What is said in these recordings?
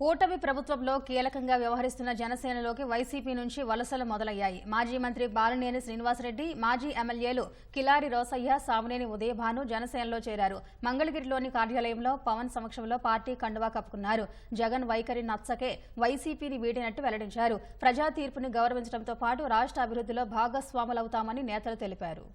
కూటమి ప్రభుత్వంలో కీలకంగా వ్యవహరిస్తున్న జనసేనలోకి వైసీపీ నుంచి వలసలు మొదలయ్యాయి. మాజీ మంత్రి బాలినేని శ్రీనివాసరెడ్డి మాజీ ఎమ్మెల్యేలు కిలారి రోసయ్య సామినేని ఉదయభాను జనసేనలో చేరారు. మంగళగిరిలోని కార్యాలయంలో పవన్ సమక్షంలో పార్టీ కండువా కప్పుకున్నారు. జగన్ వైఖరి నచ్చకే వైసీపీని వీడినట్టు వెల్లడించారు. ప్రజా తీర్పుని గౌరవించడంతో పాటు రాష్ట్ర అభివృద్ధిలో భాగస్వాములవుతామని నేతలు తెలిపారు.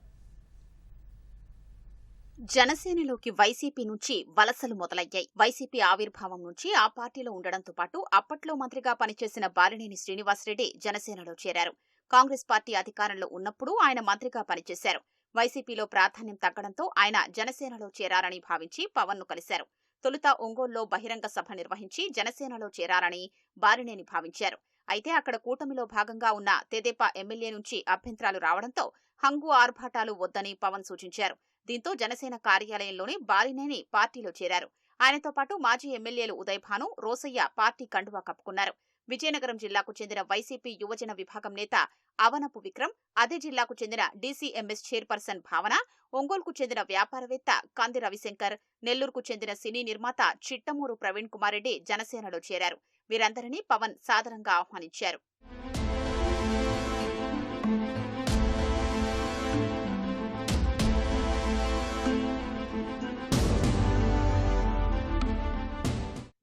జనసేనలోకి వైసీపీ నుంచి వలసలు మొదలయ్యాయి. వైసీపీ ఆవిర్భావం నుంచి ఆ పార్టీలో ఉండడంతో పాటు అప్పట్లో మంత్రిగా పనిచేసిన బాలినేని శ్రీనివాసరెడ్డి జనసేనలో చేరారు. కాంగ్రెస్ పార్టీ అధికారంలో ఉన్నప్పుడు ఆయన మంత్రిగా పనిచేశారు. వైసీపీలో ప్రాధాన్యం తగ్గడంతో ఆయన జనసేనలో చేరారని భావించి పవన్ను కలిశారు. తొలుత ఒంగోలులో బహిరంగ సభ నిర్వహించి జనసేనలో చేరారని బాలినేని భావించారు. అయితే అక్కడ కూటమిలో భాగంగా ఉన్న తెదేపా ఎమ్మెల్యే నుంచి అభ్యంతరాలు రావడంతో హంగు ఆర్భాటాలు వద్దని పవన్ సూచించారు. దీంతో జనసేన కార్యాలయంలోనే బాలినేని పార్టీలో చేరారు. ఆయనతో పాటు మాజీ ఎమ్మెల్యేలు ఉదయభాను రోసయ్య పార్టీ కండువా కప్పుకున్నారు. విజయనగరం జిల్లాకు చెందిన వైసీపీ యువజన విభాగం నేత అవనపు విక్రమ్ అదే జిల్లాకు చెందిన డీసీఎంఎస్ చైర్పర్సన్ భావన ఒంగోలుకు చెందిన వ్యాపారవేత్త కంది రవిశంకర్ నెల్లూరుకు చెందిన సినీ నిర్మాత చిట్టమూరు ప్రవీణ్ కుమార్ రెడ్డి జనసేనలో చేరారు. వీరందరినీ పవన్ సాదరంగా ఆహ్వానించారు.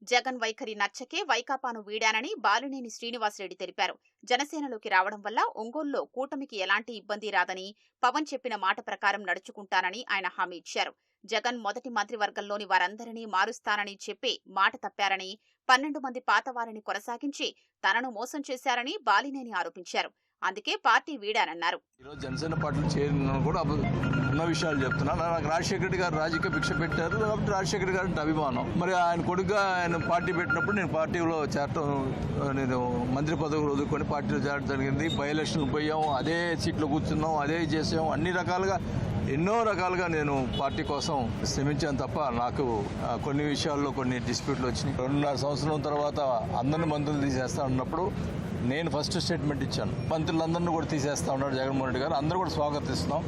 జగన్ వైఖరి నచ్చకే వైకాపాను వీడానని బాలినేని శ్రీనివాసరెడ్డి తెలిపారు. జనసేనలోకి రావడం వల్ల ఒంగోలులో కూటమికి ఎలాంటి ఇబ్బంది రాదని పవన్ చెప్పిన మాట ప్రకారం నడుచుకుంటానని ఆయన హామీ ఇచ్చారు. జగన్ మొదటి మంత్రివర్గంలోని వారందరినీ మారుస్తానని చెప్పి మాట తప్పారని పన్నెండు మంది పాతవారిని కొనసాగించి తనను మోసం చేశారని బాలినేని ఆరోపించారు. అందుకే పార్టీ వీడానన్నారు. ఈరోజు జనసేన పార్టీలో చేరిన కూడా ఉన్న విషయాలు చెప్తున్నా నాకు రాజశేఖర రెడ్డి గారు రాజకీయ భిక్ష పెట్టారు. కాబట్టి రాజశేఖర రెడ్డి గారు అంటే అభిమానం. మరి ఆయన కొడుకుగా ఆయన పార్టీ పెట్టినప్పుడు నేను పార్టీలో చేరటం నేను మంత్రి పదవులు వదులుకొని పార్టీలో చేరడం జరిగింది. బై ఎలక్షన్లు పోయాం. అదే సీట్లో కూర్చున్నాం. అదే చేసాం. అన్ని రకాలుగా ఎన్నో రకాలుగా నేను పార్టీ కోసం శ్రమించాను తప్ప నాకు కొన్ని విషయాల్లో కొన్ని డిస్ప్యూట్లు వచ్చినాయి. రెండున్నర సంవత్సరం తర్వాత అందరిని మంత్రులు తీసేస్తా ఉన్నప్పుడు నేను ఫస్ట్ స్టేట్మెంట్ ఇచ్చాను. మంత్రులందరినీ కూడా తీసేస్తా ఉన్నాడు జగన్మోహన్ రెడ్డి గారు. అందరూ కూడా స్వాగతిస్తున్నాం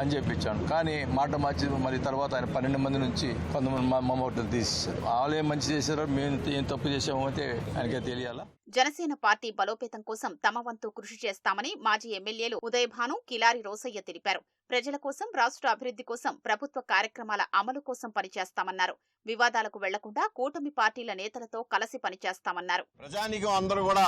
అని చెప్పి ఇచ్చాను కానీ మాట మార్చి మరి తర్వాత ఆయన పన్నెండు మంది నుంచి కొంతమంది మా మమ్మల్ని తీసేశారు. వాళ్ళు ఏం మంచి చేశారో? మేము ఏం తప్పు చేసామో అయితే ఆయనకే తెలియాలా? జనసేన పార్టీ బలోపేతం కోసం తమ వంతు కృషి చేస్తామని మాజీ ఎమ్మెల్యేలు ఉదయభాను కిలారి రోసయ్య తెలిపారు. ప్రజల కోసం రాష్ట్ర అభివృద్ధి కోసం ప్రభుత్వ కార్యక్రమాల అమలు కోసం పనిచేస్తామన్నారు. వివాదాలకు వెళ్ళకుండా కూటమి పార్టీల నేతలతో కలిసి పనిచేస్తామన్నారు. ప్రజానీకం అందరూ కూడా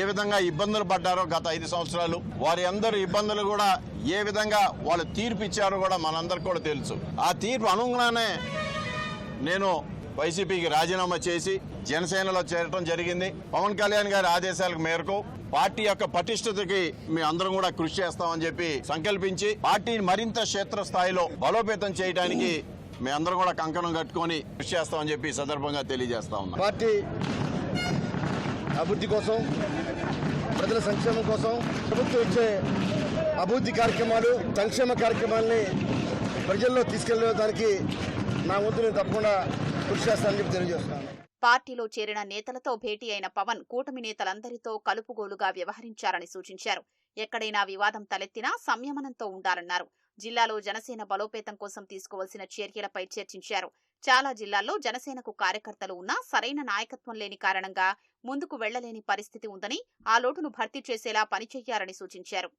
ఏ విధంగా ఇబ్బందులు పడ్డారో గత ఐదు సంవత్సరాలు వారి అందరు ఇబ్బందులు కూడా ఏ విధంగా వాళ్ళు తీర్పు ఇచ్చారో కూడా మనందరికి కూడా తెలుసు. ఆ తీర్పు అనుగుణంగానే నేను వైసీపీకి రాజీనామా చేసి జనసేనలో చేరటం జరిగింది. పవన్ కళ్యాణ్ గారి ఆదేశాలకు మేరకు పార్టీ యొక్క పటిష్టతకి మీ అందరం కూడా కృషి చేస్తామని చెప్పి సంకల్పించి పార్టీని మరింత క్షేత్ర స్థాయిలో బలోపేతం చేయడానికి మీ అందరం కూడా కంకణం కట్టుకొని కృషి చేస్తామని చెప్పి సందర్భంగా తెలియజేస్తా ఉన్నాం పార్టీ అభివృద్ధి కోసం ప్రజల సంక్షేమం కోసం ప్రభుత్వం ఇచ్చే అభివృద్ధి కార్యక్రమాలు సంక్షేమ కార్యక్రమాల్ని ప్రజల్లో తీసుకెళ్ళేదానికి నా వంతు నేను తప్పకుండా కృషి చేస్తానని చెప్పి తెలియజేస్తున్నాను. పార్టీలో చేరిన నేతలతో భేటీ అయిన పవన్ కూటమి నేతలందరితో కలుపుగోలుగా వ్యవహరించారని సూచించారు. ఎక్కడైనా వివాదం తలెత్తినా సంయమనంతో ఉండాలన్నారు. జిల్లాలో జనసేన బలోపేతం కోసం తీసుకోవాల్సిన చర్యలపై చర్చించారు. చాలా జిల్లాల్లో జనసేనకు కార్యకర్తలు ఉన్నా సరైన నాయకత్వం లేని కారణంగా ముందుకు వెళ్ళలేని పరిస్థితి ఉందని ఆ లోటును భర్తీ చేసేలా పనిచేయాలని సూచించారు.